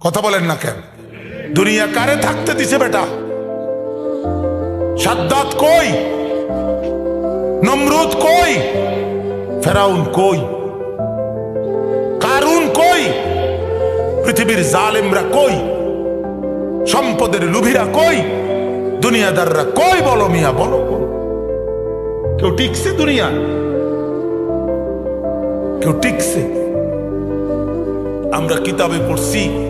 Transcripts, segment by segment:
কথা বলেন না কেন? দুনিয়া কারে থাকতে দিছে বেটা? সাদ্দাত কই? নমরুদ কই? ফেরাউন কই? কারুন কই? পৃথিবীর জালেমরা কই? সম্পদের লুভিরা কই? দুনিয়াদাররা কই বলো মিয়া, বলো। কেউ টিকছে দুনিয়া কেউ টিকছে? আমরা কিতাবে পড়ছি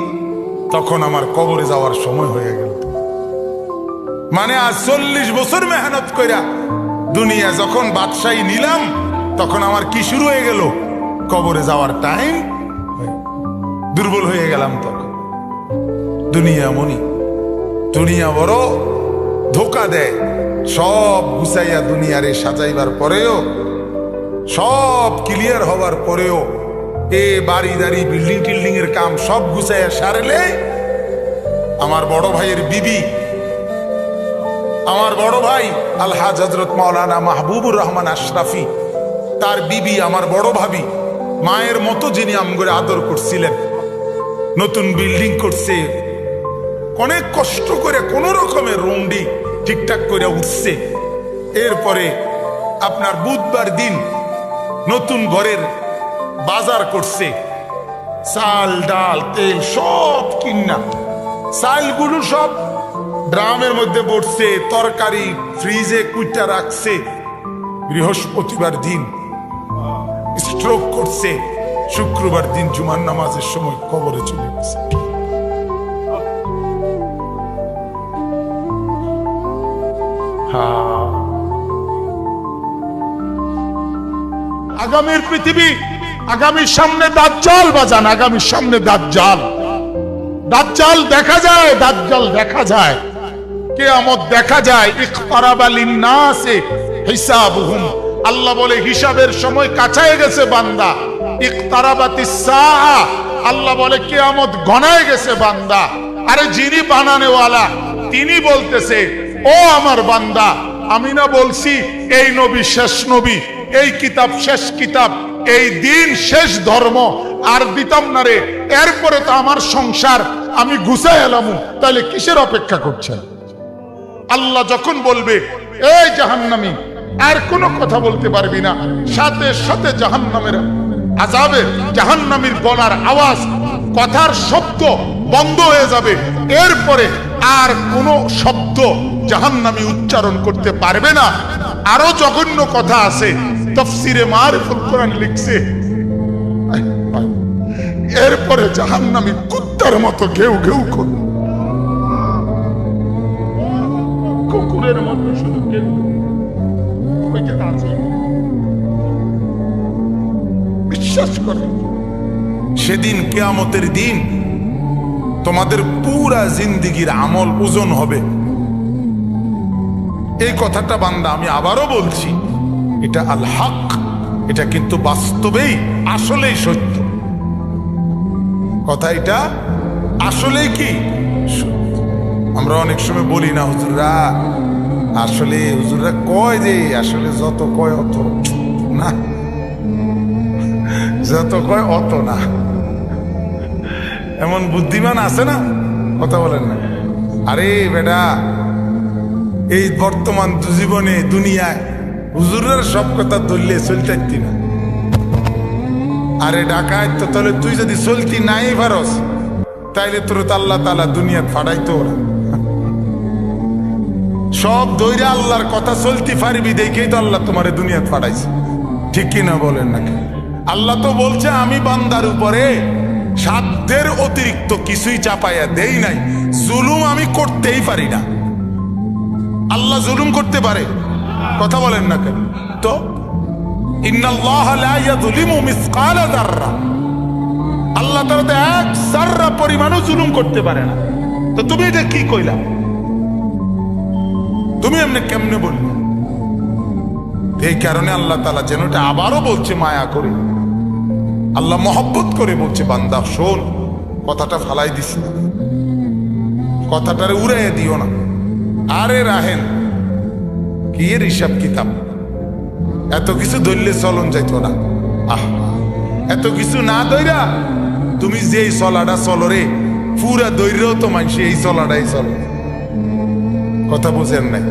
তখন আমার কবরে যাওয়ার সময় হয়ে গেল। মানে আজ চল্লিশ বছর মেহনত কইরা দুনিয়া যখন বাদশাহী নিলাম, তখন আমার কি শুরু হয়ে গেল? কবরে যাওয়ার টাইম দুর্বল হয়ে গেলাম তখন। দুনিয়া মনি, দুনিয়া বড়, ধোকা দেয়। সব গুছাইয়া দুনিয়ারে সাজাইবার পরেও, সব ক্লিয়ার হবার পরেও এ বাড়ি দাড়ি বিল্ডিং টিল্ডিং এর কাম সব গুছাইয়া সারলে আমার বড় ভাইয়ের বিবি, আমার বড় ভাই আলহাজ হজরত মাওলানা মাহবুবুর রহমান আশরাফি, তার বিবি আমার বড় ভাবি, মায়ের মতো যিনি আমগরে আদর করছিলেন, নতুন বিল্ডিং করছে, অনেক কষ্ট করে কোন রকমের রুমডি ঠিকঠাক করে উঠছে। এরপরে আপনার বুধবার দিন নতুন ঘরের বাজার করছে। চাল, ডাল, তেল সব কিনা। চালগুলো সব ড্রামের মধ্যে পড়ছে, তরকারি ফ্রিজে কুইটা রাখছে। বৃহস্পতিবার দিন স্ট্রোক করছে। শুক্রবার দিন জুমার নামাজের সময় কবরে চলে গেছে। আগামীর পৃথিবী আগামীর সামনে দাঁত দাজ্জাল বাজান আগামীর সামনে দাজ্জাল। দাজ্জাল দেখা যায়, দাজ্জাল দেখা যায়। কেয়ামত দেখা যায়, ইখতারাবা লিন্নাসে হিসাবুহুম। আল্লাহ বলে, হিসাবের সময় কাছায় গেছে বান্দা। ইখতারাবাতিস সাআ আল্লাহ বলে, কেয়ামত গনায় গেছে বান্দা। আরে যিনি বানানেওয়ালা, তিনি বলতেছে, ও আমার বান্দা, আমি না বলছি, এই নবী শেষ নবী, এই কিতাব শেষ কিতাব এই দিন শেষ ধর্ম আর দিতাম না রে। এরপরে তো আমার সংসার, আমি গুছাই এলাম। তাহলে কিসের অপেক্ষা করছেন? আল্লাহ যখন বলবে, এই জাহান্নামি, আর কোনো কথা বলতে পারবি না। সাথে সাথে জাহান্নামের আজাবে জাহান্নামীর গলার আওয়াজ, কথার শব্দ বন্ধ হয়ে যাবে। এরপরে আর কোনো শব্দ জাহান্নামী উচ্চারণ করতে পারবে না। আরও জঘন্য কথা আছে। তফসিরে মারিফুল কোরআন লিখছে। এরপরে জাহান্নামী কুত্তার মতো ঘেউ ঘেউ কুকুরের মতো শুধু। বিশ্বাস করে। সেদিন কেয়ামতের দিন তোমাদের পুরা জিন্দিগির আমল ওজন হবে। এই কথাটা বান্দা আমি আবারও বলছি। এটা আল হক, এটা কিন্তু বাস্তবেই আসলেই সত্য। কথা এটা, আসলেই কি? আমরা অনেক সময় বলি না, হুজুররা, আসলে হুজুররা কয় যে, আসলে যত কয় অত, না। যত কয় অত না। এমন বুদ্ধিমান আছে না? কথা বলেন না। আরে বেটা, এই বর্তমান জীবনে দুনিয়ায় হুজুরের সব কথা ধরলে চলতে না। আরে ডাকায় তো, তাহলে তুই যদি চলতি নাই পারস তাইলে তোর তো আল্লাহ তালা দুনিয়াত ফাটাইতো ওরা। সব দৈরে আল্লাহর কথা চলতি পারবি দেখেই তো আল্লাহ তোমার দুনিয়াত ফাটাইছে ঠিক কি না বলেন নাকি আল্লাহ তো বলছে, আমি বান্দার উপরে সাধ্যের অতিরিক্ত কিছুই চাপাইয়া দেই নাই। জুলুম আমি করতেই পারি না। আল্লাহ জুলুম করতে পারে কথা বলেন না কেন? তো? আল্লাহ এক যাররা পরিমাণও জুলুম করতে পারে না। তো তুমি এটা কি তুমি এমনি কেমনে বললে? এই কারণে আল্লাহ তালা যেন এটা আবারও বলছে, মায়া করে। আল্লাহ মহব্বত করে বলছে, বান্দা, শোন, কথাটা ফালাই দিস না। কথাটারে উড়াইয়া দিও না। আরে রাহেন এর হিসাব কিতাব। এত কিছু ধরলে চলন যাইতো না। আহ, এত কিছু না দইরা তুমি যে এই চলাটা চলো রে, পুরা দৈর্যও তো মানুষ এই চলাটাই চলো। কথা বুঝেন নাই?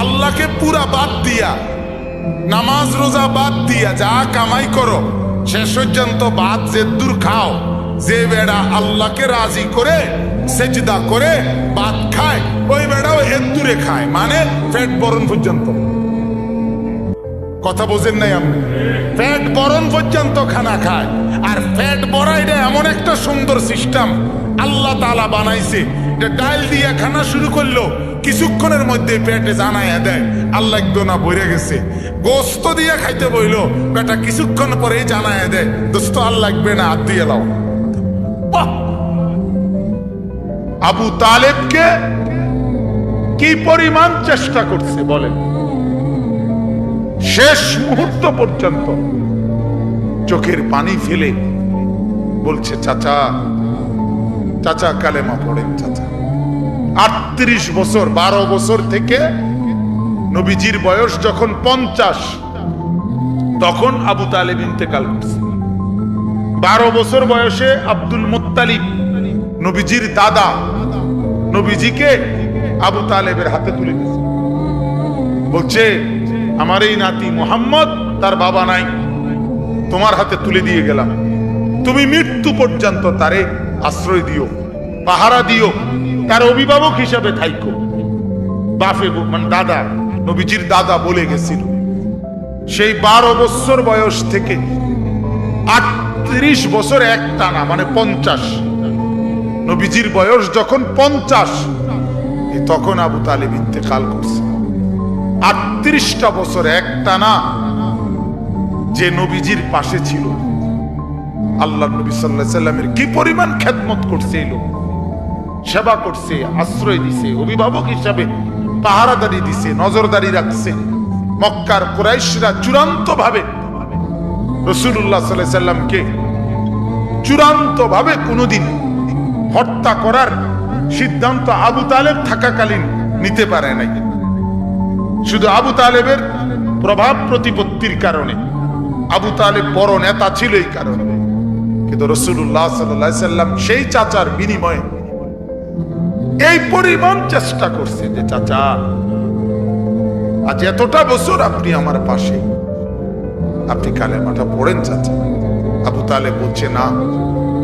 আল্লাহকে পুরা বাদ দিয়া, নামাজ, রোজা বাদ দিয়া যা কামাই করো, শেষ পর্যন্ত বাদ যে দূর খাও। যে বেড়া আল্লাহকে রাজি করে, সেজদা করে বাদ খায় ওই বেড়াও এর দূরে খায়। মানে ফ্যাট বরণ পর্যন্ত। কথা বোঝেন নাই আপনি? ফ্যাট বরণ পর্যন্ত খানা খায়। আর পেট বড়াইটা এমন একটা সুন্দর সিস্টেম আল্লাহ তালা বানাইছে যে ডাল দিয়ে খানা শুরু করল কিছুক্ষণের মধ্যে পেটে জানাইয়া দেয়, আল্লাহ একদম না বইরে গেছে। গোস্ত দিয়ে খাইতে বইলো, বেটা কিছুক্ষণ পরেই জানাইয়া দেয়, দোস্ত, আর লাগবে না, হাত দিয়ে লাও আবু তালেবকে কি পরিমাণ চেষ্টা করছে বলেন? শেষ মুহূর্ত পর্যন্ত চোখের পানি ফেলে বলছে, চাচা চাচা কালেমা পড়েন, চাচা। আটত্রিশ বছর, বারো বছর থেকে নবীজির বয়স যখন পঞ্চাশ, তখন আবু তালেব ইন্তেকাল করছে। বারো বছর বয়সে আব্দুল মুত্তালিব, নবীজির দাদা, নবীজিকে আবু তালেবের হাতে তুলে দিয়েছে। বলছে, আমার এই নাতি মোহাম্মদ, তার বাবা নাই। তোমার হাতে তুলে দিয়ে গেলাম। তুমি মৃত্যু পর্যন্ত তারে আশ্রয় দিও, পাহারা দিও, তার অভিভাবক হিসাবে থাইকো। বাফে মানে দাদা, নবীজির দাদা বলে গেছিল, সেই বারো বছর বয়স থেকে আটত্রিশ বছর এক টানা মানে পঞ্চাশ। নবীজির বয়স যখন পঞ্চাশ তখন আবু তালেব ইন্তেকাল করছে। আটত্রিশটা বছর এক টানা যে নবীজির পাশে ছিল। আল্লাহ নবী সাল্লাহ সাল্লামের কি পরিমাণ খেদমত করছে এই লোক? সেবা করছে, আশ্রয় দিছে, অভিভাবক হিসাবে পাহারাদারি দিছে, নজরদারি রাখছে। মক্কার কুরাইশরা চূড়ান্ত ভাবে রসুল্লাহ সাল্লাহ সাল্লামকে চূড়ান্ত ভাবে কোনোদিন হত্যা করার সিদ্ধান্ত আবু তালেব থাকাকালীন নিতে পারে নাই। শুধু আবু তালেবের প্রভাব প্রতিপত্তির কারণে। আবু তালেব বড় নেতা ছিল এই কারণে। কিন্তু রসুল্লাহ সাল্লাম সেই চাচার বিনিময়ে এই পরিমাণ চেষ্টা করছে যে, চাচা, আজ এতটা বছর আপনি আমার পাশে। আপনি কালেমাটা পড়েন, চাচা। আবু তালে বলছে, না,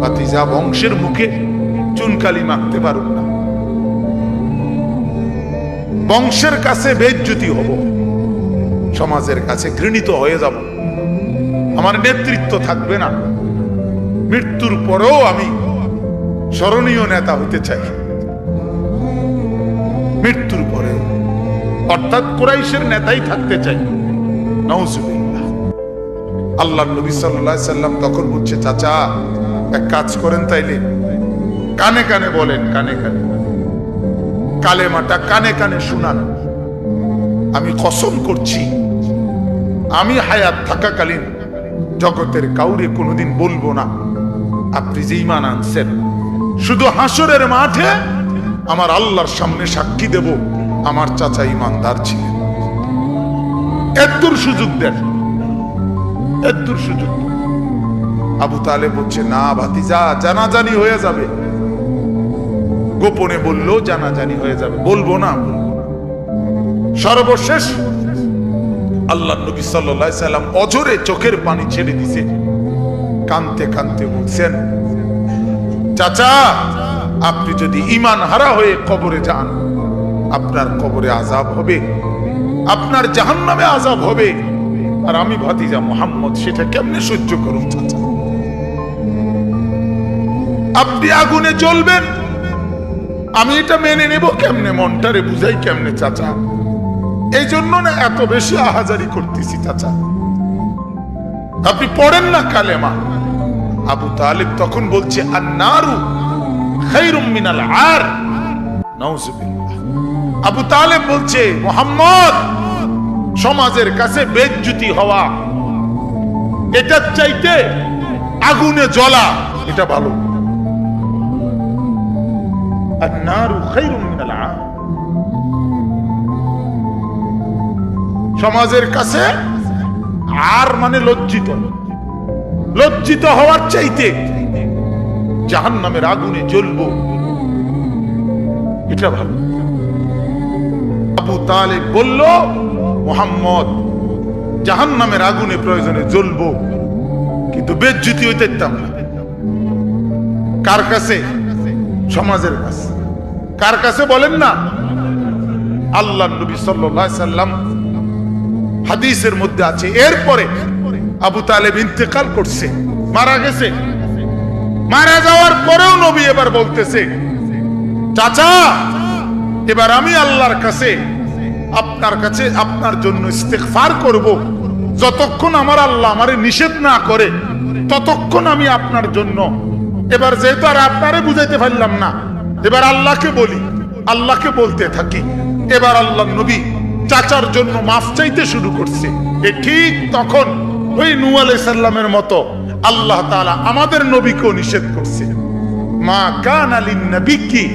ভাতিজা বংশের মুখে চুনকালি মাখতে পারুন না। বংশের কাছে বেজ্জুতি হব। সমাজের কাছে ঘৃণিত হয়ে যাব। আমার নেতৃত্ব থাকবে না। মৃত্যুর পরেও আমি স্মরণীয় নেতা হইতে চাই। মৃত্যুর পরে অর্থাৎ কুরাইশের নেতাই থাকতে চাই। আল্লাহ নবী সাল্লাম তখন বলছে, চাচা, এক কাজ করেন তাইলে। কানে কানে বলেন, কানে কানে। কালেমাটা কানে কানে শুনান। আমি কসম করছি, আমি হায়াত থাকাকালীন জগতের কাউরে কোনোদিন বলব না। আপনি যে ইমান আনছেন, শুধু হাসরের মাঠে আমার আল্লাহর সামনে সাক্ষী দেব, আমার চাচা ইমানদার ছিলেন। এদ্দুর সুযোগ দেন। এদ্দুর সুযোগ। আবু তালে বলছে, না ভাতিজা, জানাজানি হয়ে যাবে। গোপনে বললেও জানাজানি হয়ে যাবে। বলব না সর্বশেষ আল্লাহ নবী সাল্লাহ সাল্লাম অজরে চোখের পানি ছেড়ে দিছে। কানতে কানতে বলছেন, চাচা, আপনি যদি ইমান হারা হয়ে কবরে যান, আপনার কবরে আজাব হবে, আপনার জাহান্নামে আজাব হবে। আর আমি ভাতিজা মোহাম্মদ, সেটা কেমনে সহ্য করুন চাচা? আপনি আগুনে জ্বলবেন আমি এটা মেনে নেব কেমনে? মনটারে বুঝাই কেমনে, চাচা? এই জন্য না এত বেশি আহাজারি করতেছি, চাচা। আপনি পড়েন না কালেমা। আবু তালিব তখন বলছে আর নারু মিনাল আর। আবু তালেব বলছে, মোহাম্মদ, সমাজের কাছে বেজ্জুতি হওয়া, এটার চাইতে আগুনে জ্বলা, এটা ভালো। সমাজের কাছে আর মানে লজ্জিত লজ্জিত হওয়ার চাইতে জাহান নামের আগুনে জ্বলব। এটা ভালো। আবু তালেব বলল, মোহাম্মদ জাহান নামের আগুনে প্রয়োজনে জ্বলব, কিন্তু বেজ্জুতি হইতে না। কার কাছে? সমাজের কাছে। কার কাছে বলেন না? আল্লাহ নবী সাল্লাম হাদিসের মধ্যে আছে। এরপরে আবু তালেব ইন্তেকাল করছে, মারা গেছে। মারা যাওয়ার পরেও নবী এবার বলতেছে, চাচা, এবার আমি আল্লাহর কাছে আপনার কাছে আপনার জন্য ইস্তেগফার করব। যতক্ষণ আমার আল্লাহ আমারে নিষেধ না করে, ততক্ষণ আমি আপনার জন্য। এবার যেহেতু আর আপনারে বুঝাইতে পারলাম না এবার আল্লাহকে বলি আল্লাহকে বলতে থাকি এবার আল্লাহ নবী চাচার জন্য মাফ চাইতে শুরু করছে এ ঠিক তখন ওই নু সাল্লামের মতো আল্লাহ তাআলা আমাদের নবীকেও নিষেধ করছে মা কান আলিন নবিকি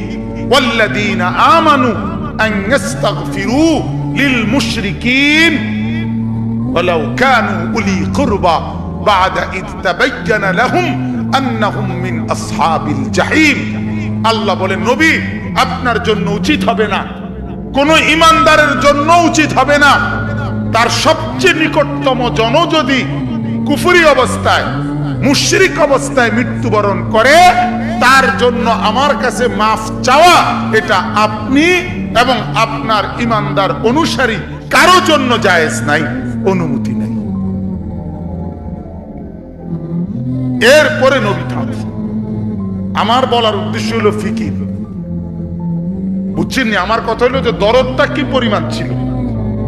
والذين آمنوا أن يستغفروا للمشركين ولو كانوا أولي قربى بعد إذ تبين لهم أنهم من أصحاب الجحيم আল্লাহ বলেন, নবী, আপনার জন্য উচিত হবে না। কোন ইমানদারের জন্য উচিত হবে না। তার সবচেয়ে নিকটতম জন যদি কুফরি অবস্থায়, মুশরিক অবস্থায় মৃত্যুবরণ করে, তার জন্য আমার কাছে মাফ চাওয়া, এটা আপনি এবং আপনার ইমানদার অনুসারী কারও জন্য জায়েজ নাই, অনুমতি নাই। এরপরে নবী থামছে আমার বলার উদ্দেশ্য হলো ফিকির। বুঝছেন আমার কথা হলো যে দরদটা কি পরিমাণ ছিল?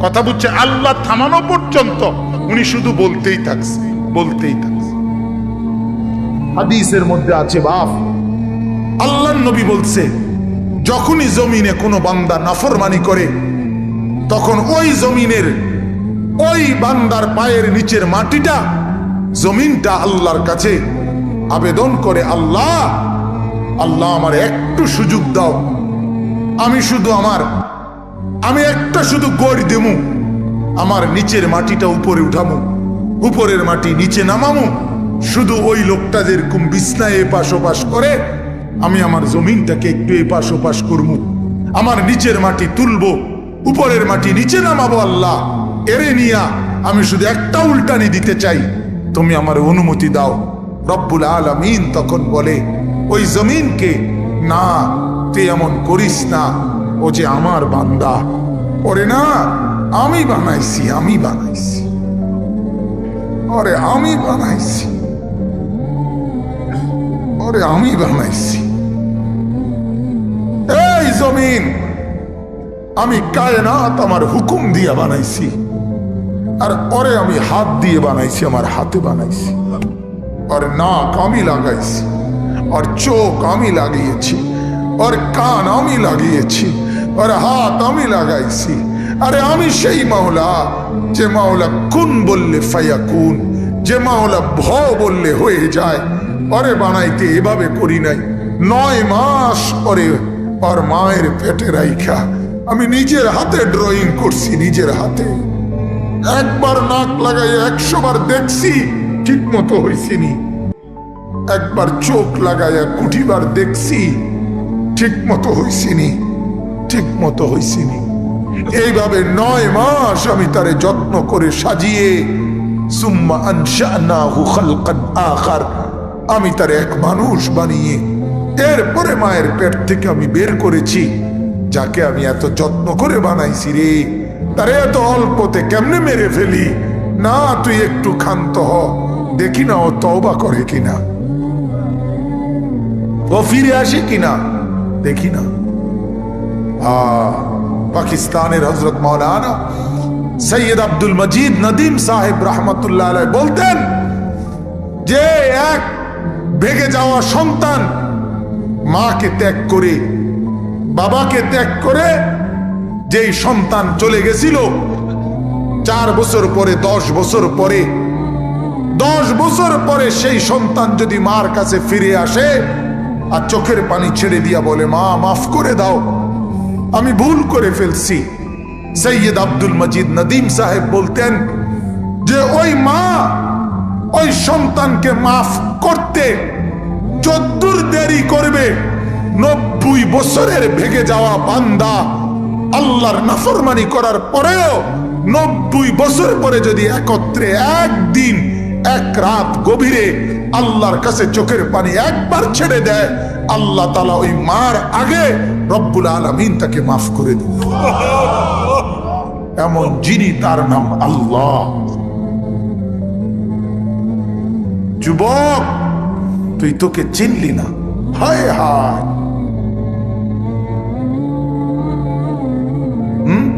কথা বুঝছে, আল্লাহ থামানো পর্যন্ত উনি শুধু বলতেই থাকছে বলতেই থাকছে। হাদিসের মধ্যে আছে, বাপ আল্লাহ নবী বলছে, যখনই জমিনে কোনো বান্দা নাফরমানি করে, তখন ওই জমিনের ওই বান্দার পায়ের নিচের মাটিটা জমিনটা আল্লাহর কাছে আবেদন করে, আল্লাহ আল্লাহ আমার একটু সুযোগ দাও। আমি শুধু আমার, আমি একটা শুধু গড় দেমু। আমার নিচের মাটিটা উপরে উঠামু। উপরের মাটি নিচে নামামু। শুধু ওই লোকটা যেরকম বিছনায় এপাশ ওপাশ করে, আমি আমার জমিনটাকে একটু এপাশ ওপাশ করব আমার নিচের মাটি তুলবো, উপরের মাটি নিচে নামাবো আল্লাহ। এরে নিয়া, আমি শুধু একটা উল্টানি দিতে চাই। তুমি আমার অনুমতি দাও। রব্বুল আলামিন তখন বলে ওই জমিনকে, না, তুই এমন করিস না। ও যে আমার বান্দা। ওরে না, আমি বানাইছি আমি বানাইছি। ওরে আমি বানাইছি। ওরে আমি বানাইছি। এই জমিন, আমি কায়নাত আমার হুকুম দিয়ে বানাইছি। আর ওরে আমি হাত দিয়ে বানাইছি, আমার হাতে বানাইছি। ওর নাক আমি লাগাইছি। ওর চোখ আমি লাগিয়েছি ওর কান আমি লাগিয়েছি ওর হাত আমি লাগাইছি আরে আমি সেই মাওলা যে মাওলা কুন বললে ফাইয়া কুন যে মাওলা ভ বললে হয়ে যায় ওরে বানাইতে এভাবে করি নাই। নয় মাস পরে ওর মায়ের পেটে রাইখা, আমি নিজের হাতে ড্রয়িং করছি, নিজের হাতে। একবার নাক লাগাই একশো বার দেখছি ঠিক মতো হয়েছিনি একবার চোখ লাগাইয়া কুঠিবার দেখছি, ঠিক মতো হয়েছিনি ঠিক মতো হয়েছিনি এইভাবে নয় মাস আমি তারে যত্ন করে সাজিয়ে, সুম্মা আনশানাহু আখার, আমি তার এক মানুষ বানিয়ে, এরপরে মায়ের পেট থেকে আমি বের করেছি, যাকে আমি এত যত্ন করে বানাইছি রে, তারে এত অল্পতে কেমনে মেরে ফেলি? না, তুই একটু ক্ষান্ত হ, দেখি না ও তওবা করে কিনা। ও ফিরে আসে কিনা? দেখি না। পাকিস্তানের হজরত মৌলানা সৈয়দ আব্দুল মজিদ নদীম সাহেব রহমতুল্লাহ বলতেন যে, এক ভেগে যাওয়া সন্তান মাকে ত্যাগ করে, বাবাকে ত্যাগ করে যেই সন্তান চলে গেছিল, চার বছর পরে, দশ বছর পরে, দশ বছর পরে সেই সন্তান যদি মার কাছে ফিরে আসে আর চোখের পানি ছেড়ে দিয়া বলে, মা, মাফ করে দাও। আমি ভুল করে ফেলছি। সৈয়দ আব্দুল মজিদ নদীম সাহেব বলতেন যে, ওই মা, ওই সন্তানকে মাফ করতে যদ্দূর দেরি করবে, নব্বই বছরের ভেগে যাওয়া বান্দা আল্লাহর নাফরমানি করার পরেও নব্বই বছর পরে যদি একত্রে একদিন, এক রাত গভীরে আল্লাহর কাছে চোখের পানি একবার ছেড়ে দেয়, আল্লাহ তালা ওই মার আগে রব্বুল আলমিন তাকে মাফ করে দিল এমন যিনি তার নাম আল্লাহ। যুবক, তুই তোকে চিনলি না? হায় হায়।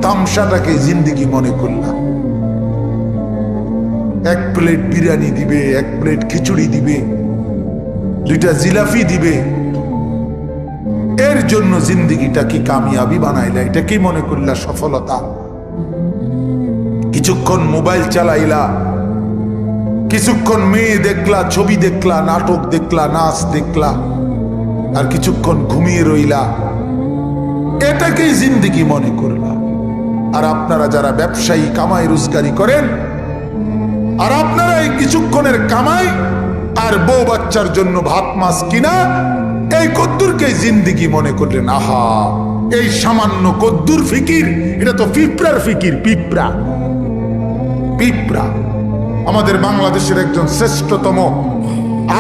তামসাটাকে জিন্দিগি মনে করলাম। এক প্লেট বিরিয়ানি দিবে, এক প্লেট খিচুড়ি দিবে, দুইটা জিলাফি দিবে। এর জন্য জিন্দিগিটা কি কামিয়াবি বানাইলা এটা কি মনে করলা সফলতা। কিছুক্ষণ মোবাইল চালাইলা, কিছুক্ষণ মেয়ে দেখলা, ছবি দেখলা, নাটক দেখলা, নাচ দেখলা, আর কিছুক্ষণ ঘুমিয়ে রইলা। এটাকেই জিন্দিগি মনে করলা। আর আপনারা যারা ব্যবসায়ী, কামাই, রোজগারি করেন আর আপনারা এই কিছুক্ষণের কামাই আর বউ বাচ্চার জন্য ভাত, মাছ কিনা, এই কদ্দুরকে জিন্দিগি মনে করলেন, আহা, এই সামান্য কদ্দুর ফিকির, এটা তো পিঁপড়ার ফিকির, পিঁপড়া। পিঁপড়া। আমাদের বাংলাদেশের একজন শ্রেষ্ঠতম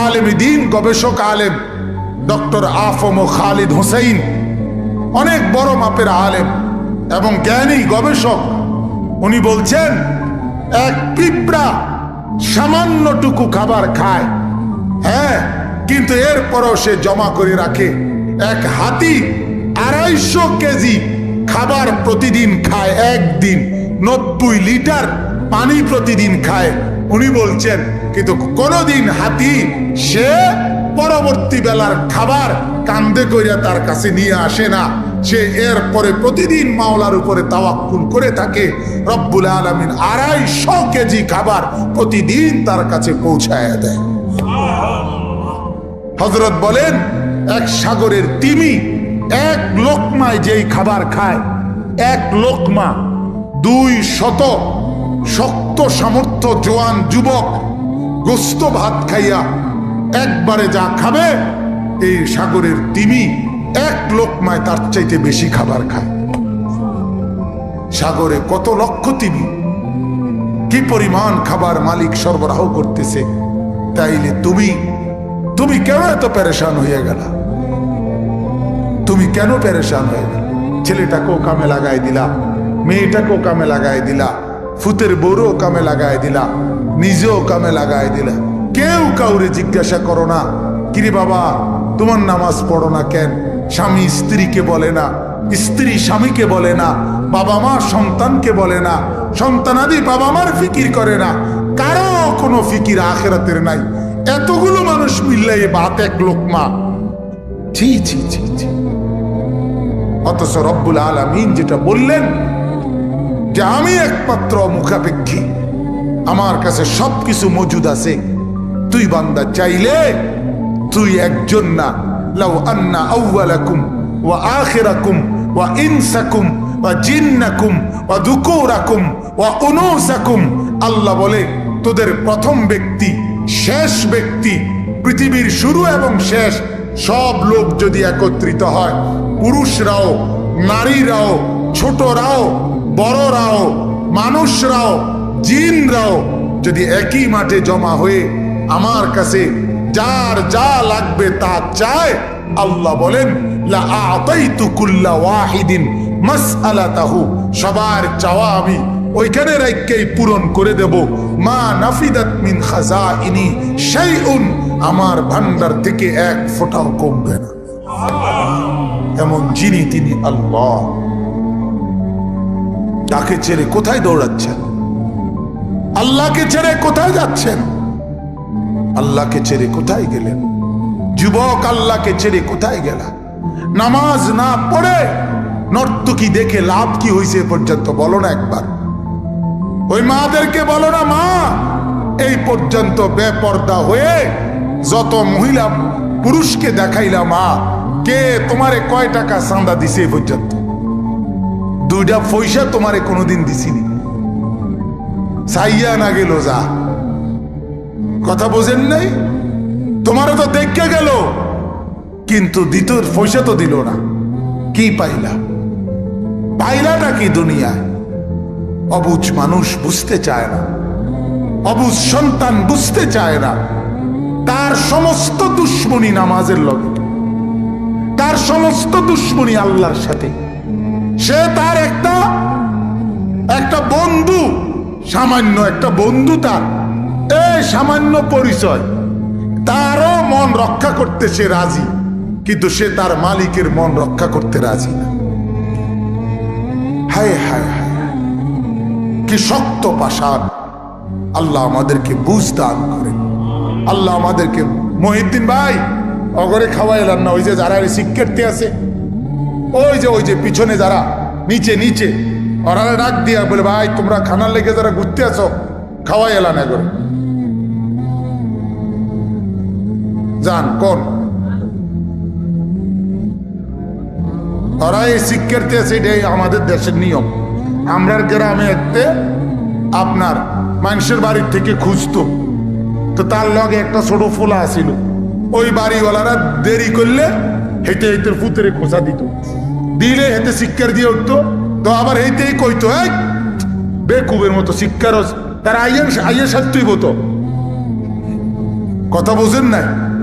আলেম, দিন গবেষক, আলেম, ডক্টর আফম খালিদ হোসেন অনেক বড় মাপের আলেম এবং জ্ঞানী গবেষক। উনি বলছেন এক পিঁপড়া সামান্যটুকু খাবার খায়। হ্যাঁ কিন্তু এরপরও সে জমা করে রাখে এক হাতি আড়াইশো কেজি খাবার প্রতিদিন খায় একদিন। নব্বই লিটার পানি প্রতিদিন খায়। উনি বলছেন, কিন্তু কোনোদিন হাতি সে পরবর্তী বেলার খাবার কান্দে করিয়া তার কাছে নিয়ে আসে না। সে এর পরে প্রতিদিন মাওলার উপরে তাওয়াক্কুল করে থাকে, রব্বুল আলমিন আড়াইশো কেজি খাবার প্রতিদিন তার কাছে পৌঁছায় দেয়। হজরত বলেন, এক সাগরের তিমি, এক লোকমায় যেই খাবার খায়, এক লোকমা, দুই শত শক্ত সামর্থ্য জোয়ান যুবক গোস্ত ভাত খাইয়া একবারে যা খাবে, এই সাগরের তিমি এক লোকমায় তার চাইতে বেশি খাবার খায়। সাগরে কত লক্ষ তিমি। কি পরিমাণ খাবার মালিক সরবরাহ করতেছে, তাইলে তুমি তুমি কেন এত পেরেশান হয়ে গেল? তুমি কেন পেরেশান হয়ে গেল? ছেলেটাকেও কামে লাগাই দিলা, মেয়েটাকেও কামে লাগাই দিলা, ফুতের বউরও কামে লাগাই দিলা, নিজেও কামে লাগাই দিলা। কেউ কাউরে জিজ্ঞাসা করো না, কিরে বাবা, তোমার নামাজ পড়ো না কেন? স্বামী স্ত্রীকে বলে না, স্ত্রী স্বামীকে বলে না, বাবা মা সন্তানকে বলে না, সন্তানাদি বাবা মার ফিকির করে না, কারও কোনো ফিকির আখেরাতের নাই। এতগুলো মানুষ মিললে বাত এক লোকমা ছি ছি ছি ছি। অথচ রব্বুল আলমিন যেটা বললেন যে আমি একমাত্র মুখাপেক্ষী, আমার কাছে সবকিছু মজুদ আছে, তুই বান্দা চাইলে তুই একজন না লাউ আন্না আউয়ালাকুম ওয়া আখিরাকুম ওয়া ইনসাকুম ওয়া জিন্নাকুম ওয়া দুকুরাকুম ওয়া উনুসাকুম আল্লাহ বলে, তোদের প্রথম ব্যক্তি শেষ ব্যক্তি। পৃথিবীর শুরু এবং শেষ সব লোক যদি একত্রিত হয়, পুরুষরাও, নারীরাও, ছোটরাও, বড়রাও, মানুষরাও, জিনরাও যদি একই মাঠে জমা হয়ে আমার কাছে যার যা লাগবে তা চায়। আল্লাহ বলেন সবার চাওয়া আমি ওইখানে রাইকেই পূরণ করে দেব। মা নাফিদাত মিন খাজাইনি শাইউন, আমার ভান্ডার থেকে এক ফোঁটাও কমবে না। এমন যিনি তিনি আল্লাহ। তাকে ছেড়ে কোথায় দৌড়াচ্ছেন? আল্লাহকে ছেড়ে কোথায় যাচ্ছেন? আল্লাহকে ছেড়ে কোথায় গেলেন? যুবক আল্লাহকে ছেড়ে কোথায় গেলা? নামাজ না পড়ে নর্তকী দেখে লাভ কি হয়েছে পর্যন্ত বলো না একবার। ওই মাদেরকে বলো না, মা, এই পর্যন্ত বেপর্দা হয়ে যত মহিলা পুরুষকে দেখাইলা মা, কে তোমারে কয় টাকা চাঁদা দিছে এ পর্যন্ত? দুইটা পয়সা তোমারে কোনোদিন দিছিনি। সাইয়া না গেল যা। কথা বোঝেন নাই? তোমারও তো দেখে গেল। কিন্তু দ্বিতীয় পয়সা তো দিল না। কি পাইলা? পাইলাটা কি দুনিয়ায়? অবুজ মানুষ বুঝতে চায় না। অবুজ সন্তান বুঝতে চায় না। তার সমস্ত দুশ্মনী নামাজের লগে। তার সমস্ত দুশ্মনী আল্লাহর সাথে। সে তার একটা একটা বন্ধু, সামান্য একটা বন্ধু তার। এই সামান্য পরিচয়। তারও মন রক্ষা করতে সে রাজি, কিন্তু সে তার মালিকের মন রক্ষা করতে রাজি না। হায় হায় কি শক্ত পাষাণ। আল্লাহ আমাদেরকে বুঝ দান করে আল্লাহ আমাদেরকে মহিদ্দিন ভাই, অগরে খাওয়াই এলাম না, ওই যে যারা শিক্ষার্থী আছে, ওই যে ওই যে পিছনে যারা, নিচে নিচে, ওরা ডাক দিয়া বলে, ভাই, তোমরা খানার লেগে যারা ঘুরতে আছো খাওয়াই এলাম একবারে যান কোন? ওরা এই শিক্ষার্থী আছে এটাই আমাদের দেশের নিয়ম। আমরার গ্রামে একতে আপনার মানুষের বাড়ির থেকে খুঁজতো। তো তার লগে একটা ছোট ফোলা আছিল ওই বাড়িওয়ালারা দেরি করলে হেঁটে হেঁটে ফুতরে খোঁচা দিত। দিলে হেঁটে শিক্ষার দিয়ে উঠতো। তো আবার হেঁটেই কইতো এক বেকুবের মতো শিক্ষার তার আইয়ের আইয়ের সাথেই হতো কথা বোঝেন নাই?